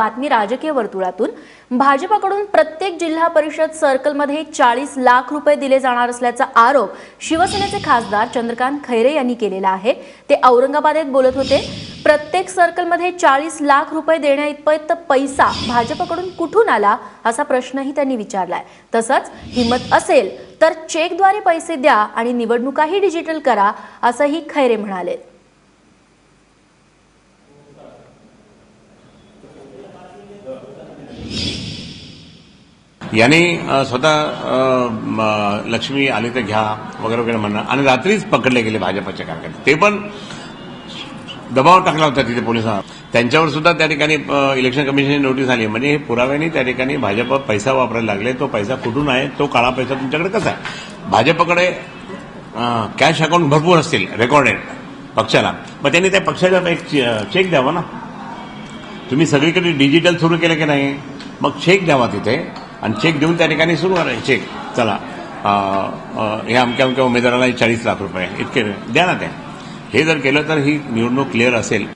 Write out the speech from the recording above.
बातमी राजकीय वर्तुळातून. भाजपाकडून प्रत्येक जिल्हा परिषद सर्कलमध्ये चाळीस लाख रुपये दिले जाणार असल्याचा आरोप शिवसेनेचे खासदार चंद्रकांत खैरे यांनी केलेला आहे. ते औरंगाबादेत बोलत होते प्रत्येक सर्कलमध्ये चाळीस लाख रुपये देण्या इतपत पैसा भाजपकडून कुठून आला? असा प्रश्नही त्यांनी विचारलाय. तसंच हिंमत असेल तर चेकद्वारे पैसे द्या आणि निवडणुकाही डिजिटल करा असंही खैरे म्हणाले. यांनी स्वतः लक्ष्मी आली तर घ्या वगैरे वगैरे म्हणणं. आणि रात्रीच पकडले गेले भाजपच्या कार्यकर्ते ते पण दबाव टाकला होता तिथे पोलिसांना त्यांच्यावर सुद्धा त्या ठिकाणी इलेक्शन कमिशनची नोटीस आली. म्हणजे हे पुराव्याने त्या ठिकाणी भाजप पैसा वापरायला लागले. तो पैसा कुठून आहे? तो काळा पैसा तुमच्याकडे कसा आहे? भाजपकडे कॅश अकाउंट भरपूर असतील रेकॉर्डेड पक्षाला. मग त्यांनी त्या पक्षाचा एक चेक द्यावा ना? तुम्ही सगळीकडे डिजिटल सुरू केलं की नाही? मग चेक द्यावा तिथे. आणि चेक देऊन त्या ठिकाणी सुरू करा चेक चला. अं, हे अमक्या अमक्या उमेदवाराला चाळीस लाख रुपये. इतके द्या ना ते. हे जर केलं तर ही निवडणूक क्लिअर असेल.